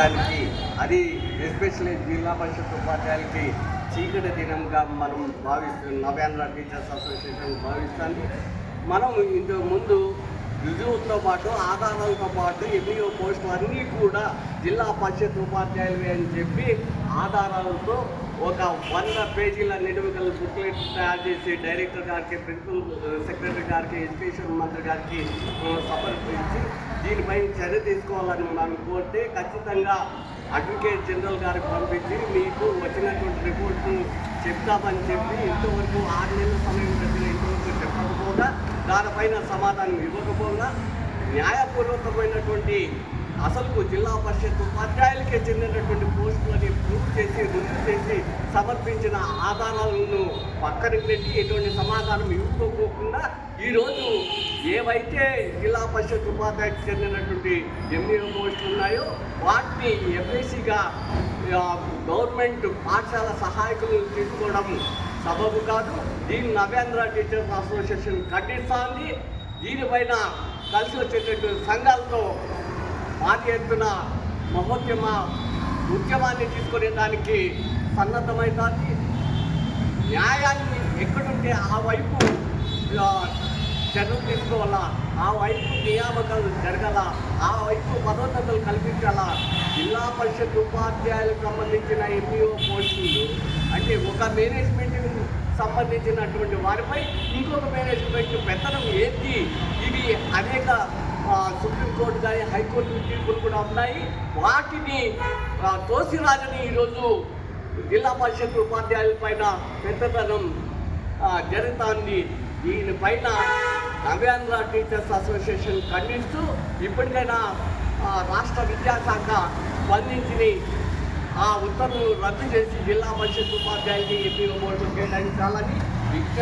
దానికి అది ఎస్పెషల్లీ జిల్లా పరిషత్ ఉపాధ్యాయులకి చీకటి దినంగా మనం భావిస్తున్నాం నవ్యాంధ్ర టీచర్స్ అసోసియేషన్ భావిస్తాను మనం ఇంతకు ముందు రుజువుతో పాటు ఆధారాలతో పాటు ఎంఈఓ పోస్టులు అన్నీ కూడా జిల్లా పరిషత్ ఉపాధ్యాయులు అని చెప్పి ఆధారాలతో ఒక వంద పేజీల నిడుమకల బుక్లెట్ తయారు చేసి డైరెక్టర్ గారికి ప్రిన్సిపల్ సెక్రటరీ గారికి ఎడ్యుకేషన్ మంత్రి గారికి సమర్పించి దీనిపై చర్య తీసుకోవాలని మనం కోరితే ఖచ్చితంగా అడ్వకేట్ జనరల్ గారికి పంపించి మీకు వచ్చినటువంటి రిపోర్ట్ను చెప్తామని చెప్పి ఇంతవరకు ఆరు నెలల సమయం పెట్టిన ఇంతవరకు చెప్పకపోగా దానిపైన సమాధానం ఇవ్వకపోగా న్యాయపూర్వకమైనటువంటి అసలు జిల్లా పరిషత్ ఉపాధ్యాయులకే చెందినటువంటి పోస్టులని ప్రూవ్ చేసి రుజువు చేసి సమర్పించిన ఆధారాలను పక్కన పెట్టి ఎటువంటి సమాధానం ఇవ్వకోకుండా ఈరోజు ఏవైతే జిల్లా పరిషత్ ఉపాధ్యాయులకు చెందినటువంటి ఎంఈఓ పోస్టులు ఉన్నాయో వాటిని ఎఫ్ఐసిగా గవర్నమెంట్ పాఠశాల సహాయకులను తీసుకోవడం సబబు కాదు. దీన్ని నవేంద్ర టీచర్స్ అసోసియేషన్ ఖండిస్తోంది. దీనిపైన కలిసి వచ్చేటటువంటి సంఘాలతో భారీ ఎత్తున మహోద్యమ ఉద్యమాన్ని తీసుకునే దానికి సన్నద్ధమవుతుంది న్యాయాన్ని ఎక్కడుంటే ఆ వైపు చర్యలు తీసుకోవాలా? ఆ వైపు నియామకాలు జరగాల? ఆ వైపు పదోన్నతలు కల్పించాలా? జిల్లా పరిషత్ ఉపాధ్యాయులకు సంబంధించిన ఎంపీఓ పోస్టులు అంటే ఒక మేనేజ్మెంట్ సంబంధించినటువంటి వారిపై ఇంకొక మేనేజ్మెంట్ పెత్తనం ఏంటి? ఇది అనేక సుప్రీంకోర్టు కానీ హైకోర్టు తీర్పులు కూడా ఉన్నాయి. వాటిని తోసిరాజని ఈరోజు జిల్లా పరిషత్ ఉపాధ్యాయుల పైన పెద్దతనం జరుగుతుంది జరుగుతోంది దీనిపైన నవ్యాంధ్ర టీచర్స్ అసోసియేషన్ ఖండిస్తూ ఇప్పటికైనా రాష్ట్ర విద్యాశాఖ స్పందించి ఆ ఉత్తర్వులు రద్దు చేసి జిల్లా పరిషత్ ఉపాధ్యాయులకి ఎంపీ బోర్డు కేటాయించాలని విజ్ఞప్తి